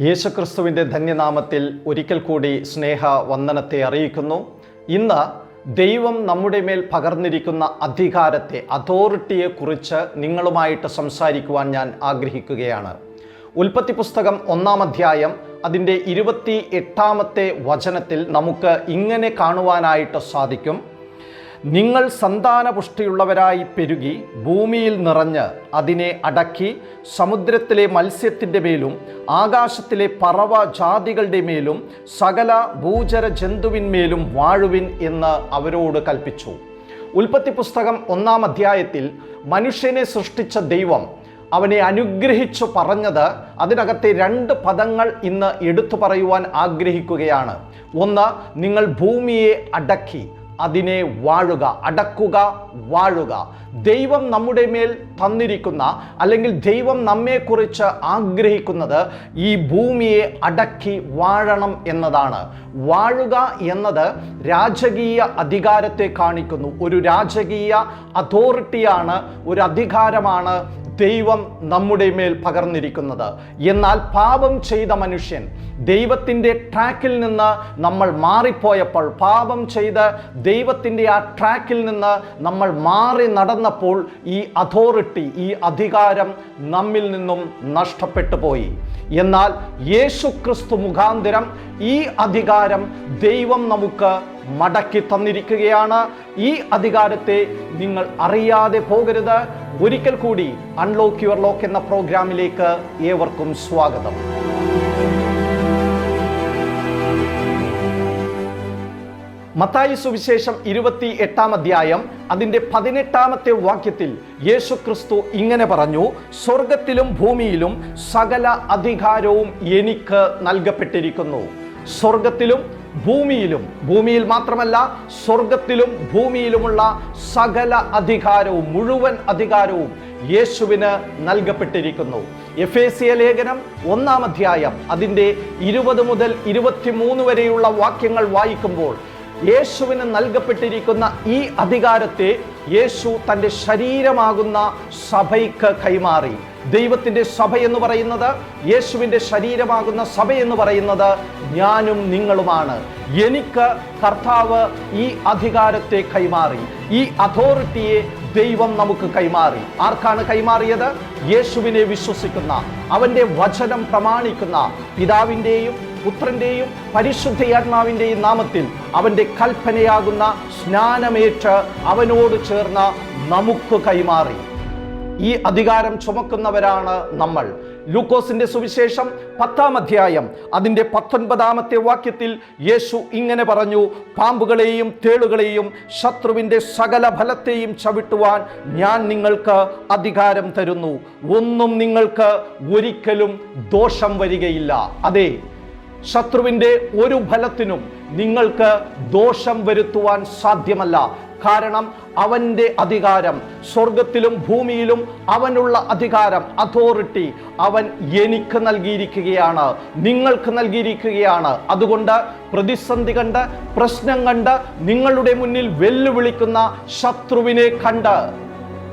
യേശുക്രിസ്തുവിന്റെ ധന്യനാമത്തിൽ ഒരിക്കൽ കൂടി സ്നേഹ വന്ദനത്തെ അറിയിക്കുന്നു. ഇന്ന് ദൈവം നമ്മുടെ മേൽ പകർന്നിരിക്കുന്ന അധികാരത്തെ അതോറിറ്റിയെക്കുറിച്ച് നിങ്ങളുമായിട്ട് സംസാരിക്കുവാൻ ഞാൻ ആഗ്രഹിക്കുകയാണ്. ഉൽപ്പത്തി പുസ്തകം ഒന്നാം അധ്യായം അതിന്റെ ഇരുപത്തി എട്ടാമത്തെ വചനത്തിൽ നമുക്ക് ഇങ്ങനെ കാണുവാനായിട്ട് സാധിക്കും. നിങ്ങൾ സന്താനപുഷ്ടിയുള്ളവരായി പെരുകി ഭൂമിയിൽ നിറഞ്ഞ് അതിനെ അടക്കി സമുദ്രത്തിലെ മത്സ്യത്തിന്റെ മേലും ആകാശത്തിലെ പറവ ജാതികളുടെ മേലും സകല ഭൂചര ജന്തുവിന്മേലും വാഴുവിൻ എന്ന് അവരോട് കൽപ്പിച്ചു. ഉൽപ്പത്തി പുസ്തകം ഒന്നാം അധ്യായത്തിൽ മനുഷ്യനെ സൃഷ്ടിച്ച ദൈവം അവനെ അനുഗ്രഹിച്ചു പറഞ്ഞത് അതിനകത്തെ രണ്ട് പദങ്ങൾ ഇന്ന് എടുത്തു പറയുവാൻ ആഗ്രഹിക്കുകയാണ്. ഒന്ന് നിങ്ങൾ ഭൂമിയെ അടക്കി. അതിനെ വാഴുക അടക്കുക വാഴുക. ദൈവം നമ്മുടെ മേൽ തന്നിരിക്കുന്ന അല്ലെങ്കിൽ ദൈവം നമ്മെക്കുറിച്ച് ആഗ്രഹിക്കുന്നത് ഈ ഭൂമിയെ അടക്കി വാഴണം എന്നതാണ്. വാഴുക എന്നത് രാജകീയ അധികാരത്തെ കാണിക്കുന്നു. ഒരു രാജകീയ അതോറിറ്റിയാണ് ഒരു അധികാരമാണ് ദൈവം നമ്മുടെ മേൽ പകർന്നിരിക്കുന്നത്. എന്നാൽ പാപം ചെയ്ത മനുഷ്യൻ ദൈവത്തിന്റെ ട്രാക്കിൽ നിന്ന് നമ്മൾ മാറിപ്പോയപ്പോൾ പാപം ചെയ്ത് ദൈവത്തിന്റെ ആ ട്രാക്കിൽ നിന്ന് നമ്മൾ മാറി നടന്നപ്പോൾ ഈ അതോറിറ്റി ഈ അധികാരം നമ്മിൽ നിന്നും നഷ്ടപ്പെട്ടു പോയി. എന്നാൽ യേശു ക്രിസ്തു മുഖാന്തരം ഈ അധികാരം ദൈവം നമുക്ക് മടക്കി തന്നിരിക്കുകയാണ്. ഈ അധികാരത്തെ നിങ്ങൾ അറിയാതെ പോകരുത്. ഒരിക്കൽ കൂടി അൺലോക്ക് യുവർ ലോക്ക് എന്ന പ്രോഗ്രാമിലേക്ക് ഏവർക്കും സ്വാഗതം. മത്തായി സുവിശേഷം ഇരുപത്തി എട്ടാം അധ്യായം അതിന്റെ പതിനെട്ടാമത്തെ വാക്യത്തിൽ യേശു ക്രിസ്തു ഇങ്ങനെ പറഞ്ഞു സ്വർഗത്തിലും ഭൂമിയിലും സകല അധികാരവും എനിക്ക് നൽകപ്പെട്ടിരിക്കുന്നു. സ്വർഗത്തിലും ഭൂമിയിലും ഭൂമിയിൽ മാത്രമല്ല സ്വർഗത്തിലും ഭൂമിയിലുമുള്ള സകല അധികാരവും മുഴുവൻ അധികാരവും യേശുവിന് നൽകപ്പെട്ടിരിക്കുന്നു. എഫ് എ സി ലേഖനം ഒന്നാം അധ്യായം അതിന്റെ ഇരുപത് മുതൽ ഇരുപത്തിമൂന്ന് വരെയുള്ള വാക്യങ്ങൾ വായിക്കുമ്പോൾ യേശുവിന് നൽകപ്പെട്ടിരിക്കുന്ന ഈ അധികാരത്തെ യേശു തന്റെ ശരീരമാകുന്ന സഭയ്ക്ക് കൈമാറി. ദൈവത്തിന്റെ സഭ എന്ന് പറയുന്നത് യേശുവിന്റെ ശരീരമാകുന്ന സഭ എന്ന് പറയുന്നത് ഞാനും നിങ്ങളുമാണ്. എനിക്ക് കർത്താവ് ഈ അധികാരത്തെ കൈമാറി. ഈ അതോറിറ്റിയെ ദൈവം നമുക്ക് കൈമാറി. ആർക്കാണ് കൈമാറിയത്? യേശുവിനെ വിശ്വസിക്കുന്ന അവന്റെ വചനം പ്രമാണിക്കുന്ന പിതാവിന്റെയും പുത്രന്റെയും പരിശുദ്ധയാത്മാവിന്റെയും നാമത്തിൽ അവന്റെ കൽപ്പനയാകുന്ന സ്നാനമേറ്റ് അവനോട് ചേർന്ന നമുക്ക് കൈമാറി. ഈ അധികാരം ചുമക്കുന്നവരാണ് നമ്മൾ. ലൂക്കോസിന്റെ സുവിശേഷം പത്താം അധ്യായം അതിന്റെ പത്തൊൻപതാമത്തെ വാക്യത്തിൽ യേശു ഇങ്ങനെ പറഞ്ഞു പാമ്പുകളെയും തേളുകളെയും ശത്രുവിന്റെ സകല ഫലത്തെയും ചവിട്ടുവാൻ ഞാൻ നിങ്ങൾക്ക് അധികാരം തരുന്നു. ഒന്നും നിങ്ങൾക്ക് ഒരിക്കലും ദോഷം വരികയില്ല. അതെ ശത്രുവിന്റെ ഒരു ഫലത്തിനും നിങ്ങൾക്ക് ദോഷം വരുത്തുവാൻ സാധ്യമല്ല. കാരണം അവന്റെ അധികാരം സ്വർഗത്തിലും ഭൂമിയിലും അവനുള്ള അധികാരം അതോറിറ്റി അവൻ എനിക്ക് നൽകിയിരിക്കുകയാണ് നിങ്ങൾക്ക് നൽകിയിരിക്കുകയാണ്. അതുകൊണ്ട് പ്രതിസന്ധി കണ്ട് പ്രശ്നം കണ്ട് നിങ്ങളുടെ മുന്നിൽ വെല്ലുവിളിക്കുന്ന ശത്രുവിനെ കണ്ട്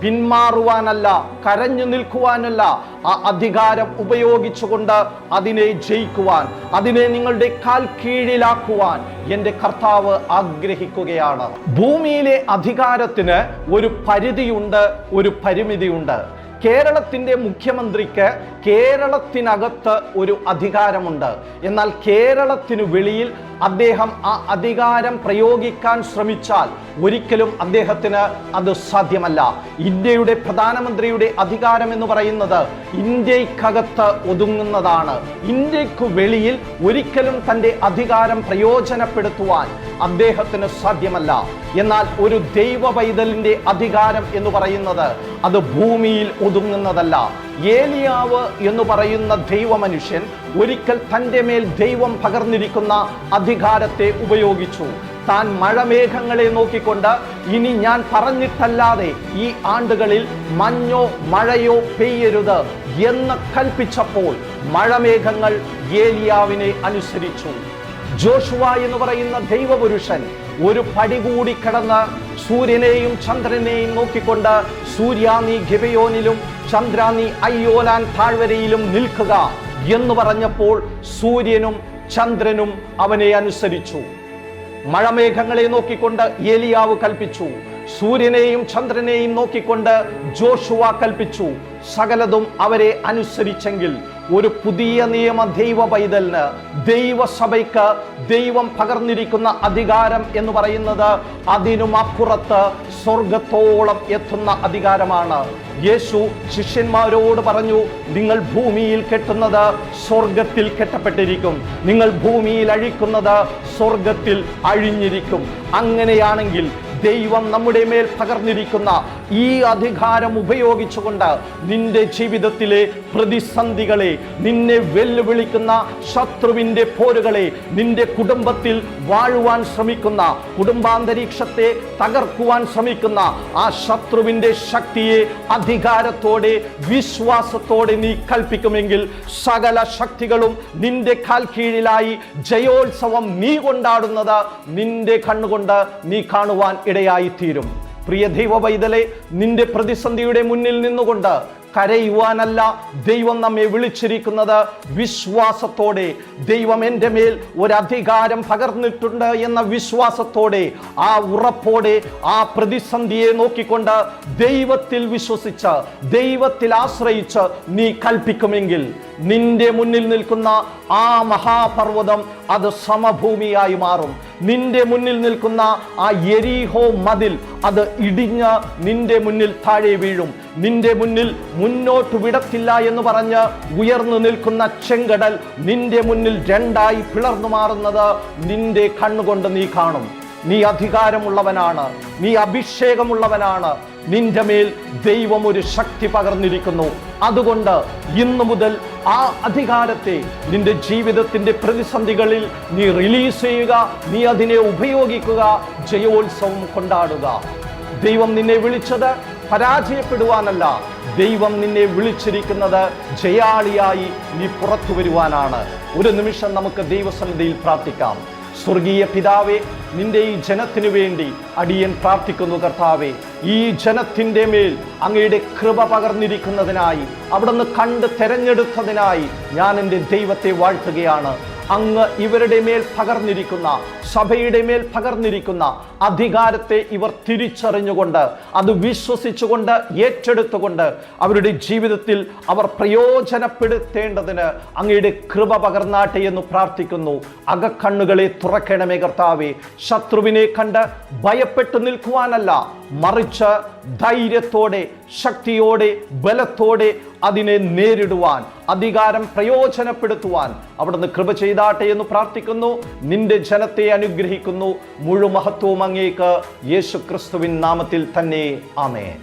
പിന്മാറുവാനല്ല കരഞ്ഞു നിൽക്കുവാനല്ല ആ അധികാരം ഉപയോഗിച്ചുകൊണ്ട് അതിനെ ജയിക്കുവാൻ അതിനെ നിങ്ങളുടെ കാൽ കീഴിലാക്കുവാൻ എന്റെ കർത്താവ് ആഗ്രഹിക്കുകയാണ്. ഭൂമിയിലെ അധികാരത്തിന് ഒരു പരിധിയുണ്ട് ഒരു പരിമിതിയുണ്ട്. കേരളത്തിന്റെ മുഖ്യമന്ത്രിക്ക് കേരളത്തിനകത്ത് ഒരു അധികാരമുണ്ട്. എന്നാൽ കേരളത്തിനു വെളിയിൽ അദ്ദേഹം ആ അധികാരം പ്രയോഗിക്കാൻ ശ്രമിച്ചാൽ ഒരിക്കലും അദ്ദേഹത്തിന് അത് സാധ്യമല്ല. ഇന്ത്യയുടെ പ്രധാനമന്ത്രിയുടെ അധികാരം എന്ന് പറയുന്നത് ഇന്ത്യക്കകത്ത് ഒതുങ്ങുന്നതാണ്. ഇന്ത്യയ്ക്ക് വെളിയിൽ ഒരിക്കലും തന്റെ അധികാരം പ്രയോജനപ്പെടുത്തുവാൻ അദ്ദേഹത്തിന് സാധ്യമല്ല. എന്നാൽ ഒരു ദൈവ പൈതലിന്റെ അധികാരം എന്ന് പറയുന്നത് അത് ഭൂമിയിൽ ഒതുങ്ങുന്നതല്ല. ഏലിയാവ് എന്ന് പറയുന്ന ദൈവമനുഷ്യൻ ഒരിക്കൽ തന്റെ മേൽ ദൈവം പകർന്നിരിക്കുന്ന അധികാരത്തെ ഉപയോഗിച്ചു. താൻ മഴമേഘങ്ങളെ നോക്കിക്കൊണ്ട് ഇനി ഞാൻ പറഞ്ഞിട്ടല്ലാതെ ഈ ആണ്ടുകളിൽ മഞ്ഞോ മഴയോ പെയ്യരുത് എന്ന് കൽപ്പിച്ചപ്പോൾ മഴമേഘങ്ങൾ ഏലിയാവിനെ അനുസരിച്ചു. ജോഷുവ എന്ന് പറയുന്ന ദൈവപുരുഷൻ ഒരു പടി കൂടി കിടന്ന് സൂര്യനെയും ചന്ദ്രനെയും നോക്കിക്കൊണ്ട് സൂര്യ നീ ഗിബയോനിലും ചന്ദ്രാനി അയ്യോലാൻ താഴ്വരയിലും നിൽക്കുക എന്ന് പറഞ്ഞപ്പോൾ സൂര്യനും ചന്ദ്രനും അവനെ അനുസരിച്ചു. മഴമേഘങ്ങളെ നോക്കിക്കൊണ്ട് ഏലിയാവ് കൽപ്പിച്ചു. സൂര്യനെയും ചന്ദ്രനെയും നോക്കിക്കൊണ്ട് ജോഷുവ കൽപ്പിച്ചു. സകലതും അവരെ അനുസരിച്ചെങ്കിൽ ഒരു പുതിയ നിയമ ദൈവ പൈതലിന് ദൈവസഭയ്ക്ക് ദൈവം പകർന്നിരിക്കുന്ന അധികാരം എന്ന് പറയുന്നത് അതിനും അപ്പുറത്ത് സ്വർഗത്തോളം എത്തുന്ന അധികാരമാണ്. യേശു ശിഷ്യന്മാരോട് പറഞ്ഞു നിങ്ങൾ ഭൂമിയിൽ കെട്ടുന്നത് സ്വർഗത്തിൽ കെട്ടപ്പെട്ടിരിക്കും. നിങ്ങൾ ഭൂമിയിൽ അഴിക്കുന്നത് സ്വർഗത്തിൽ അഴിഞ്ഞിരിക്കും. അങ്ങനെയാണെങ്കിൽ ദൈവം നമ്മുടെ മേൽ പകർന്നിരിക്കുന്ന ഈ അധികാരം ഉപയോഗിച്ചുകൊണ്ട് നിന്റെ ജീവിതത്തിലെ പ്രതിസന്ധികളെ നിന്നെ വെല്ലുവിളിക്കുന്ന ശത്രുവിന്റെ പോരുകളെ നിന്റെ കുടുംബത്തിൽ വാഴുവാൻ ശ്രമിക്കുന്ന കുടുംബാന്തരീക്ഷത്തെ തകർക്കുവാൻ ശ്രമിക്കുന്ന ആ ശത്രുവിന്റെ ശക്തിയെ അധികാരത്തോടെ വിശ്വാസത്തോടെ നീ കൽപ്പിക്കുമെങ്കിൽ സകല ശക്തികളും നിന്റെ കാൽ കീഴിലായി ജയോത്സവം നീ കൊണ്ടാടുന്നത് നിന്റെ കണ്ണുകൊണ്ട് നീ കാണുവാൻ ഇടയായിത്തീരും. പ്രിയ ദൈവ പൈതലെ നിന്റെ പ്രതിസന്ധിയുടെ മുന്നിൽ നിന്നുകൊണ്ട് കരയുവാനല്ല ദൈവം നമ്മെ വിളിച്ചിരിക്കുന്നത്. വിശ്വാസത്തോടെ ദൈവം എന്റെ മേൽ ഒരധികാരം പകർന്നിട്ടുണ്ട് എന്ന വിശ്വാസത്തോടെ ആ ഉറപ്പോടെ ആ പ്രതിസന്ധിയെ നോക്കിക്കൊണ്ട് ദൈവത്തിൽ വിശ്വസിച്ച് ദൈവത്തിൽ ആശ്രയിച്ച് നീ കൽപ്പിക്കുമെങ്കിൽ നിന്റെ മുന്നിൽ നിൽക്കുന്ന ആ മഹാപർവതം അത് സമഭൂമിയായി മാറും. നിന്റെ മുന്നിൽ നിൽക്കുന്ന ആ എരിഹോ മതിൽ അത് ഇടിഞ്ഞ് നിന്റെ മുന്നിൽ താഴെ വീഴും. നിന്റെ മുന്നിൽ മുന്നോട്ട് വിടത്തില്ല എന്ന് പറഞ്ഞ് ഉയർന്നു നിൽക്കുന്ന ചെങ്കടൽ നിന്റെ മുന്നിൽ രണ്ടായി പിളർന്നു മാറുന്നത് നിന്റെ കണ്ണുകൊണ്ട് നീ കാണും. നീ അധികാരമുള്ളവനാണ് നീ അഭിഷേകമുള്ളവനാണ് നിന്റെ മേൽ ദൈവം ഒരു ശക്തി പകർന്നിരിക്കുന്നു. അതുകൊണ്ട് ഇന്നു മുതൽ ആ അധികാരത്തെ നിന്റെ ജീവിതത്തിന്റെ പ്രതിസന്ധികളിൽ നീ റിലീസ് ചെയ്യുക നീ അതിനെ ഉപയോഗിക്കുക ജയോത്സവം കൊണ്ടാടുക. ദൈവം നിന്നെ വിളിച്ചത് പരാജയപ്പെടുവാനല്ല. ദൈവം നിന്നെ വിളിച്ചിരിക്കുന്നത് ജയാളിയായി നീ പുറത്തു വരുവാനാണ്. ഒരു നിമിഷം നമുക്ക് ദൈവസന്നിധിയിൽ പ്രാർത്ഥിക്കാം. സ്വർഗീയ പിതാവേ നിന്റെ ഈ ജനത്തിനു വേണ്ടി അടിയൻ പ്രാർത്ഥിക്കുന്നു കർത്താവെ. ഈ ജനത്തിന്റെ മേൽ അങ്ങയുടെ കൃപ പകർന്നിരിക്കുന്നതിനായി അവിടുന്ന് കണ്ട് തെരഞ്ഞെടുത്തതിനായി ഞാൻ എന്റെ ദൈവത്തെ വാഴ്ത്തുകയാണ്. അങ്ങ് ഇവരുടെ മേൽ പകർന്നിരിക്കുന്ന സഭയുടെ മേൽ പകർന്നിരിക്കുന്ന അധികാരത്തെ ഇവർ തിരിച്ചറിഞ്ഞുകൊണ്ട് അത് വിശ്വസിച്ചുകൊണ്ട് ഏറ്റെടുത്തുകൊണ്ട് അവരുടെ ജീവിതത്തിൽ അവർ പ്രയോജനപ്പെടുത്തേണ്ടതിന് അങ്ങയുടെ കൃപ പകർന്നാട്ടെ എന്ന് പ്രാർത്ഥിക്കുന്നു. അകക്കണ്ണുകളെ തുറക്കണമേ കർത്താവേ. ശത്രുവിനെ കണ്ട് ഭയപ്പെട്ടു നിൽക്കുവാനല്ല മറിച്ച് ധൈര്യത്തോടെ ശക്തിയോടെ ബലത്തോടെ അതിനെ നേരിടുവാൻ അധികാരം പ്രയോജനപ്പെടുത്തുവാൻ അവിടുന്ന് കൃപ ചെയ്താട്ടെ എന്ന് പ്രാർത്ഥിക്കുന്നു. നിന്റെ ജനത്തെ അനുഗ്രഹിക്കുന്നു. മുഴുമഹത്വവും അങ്ങേക്ക്. യേശു ക്രിസ്തുവിൻ നാമത്തിൽ തന്നെ. ആമേ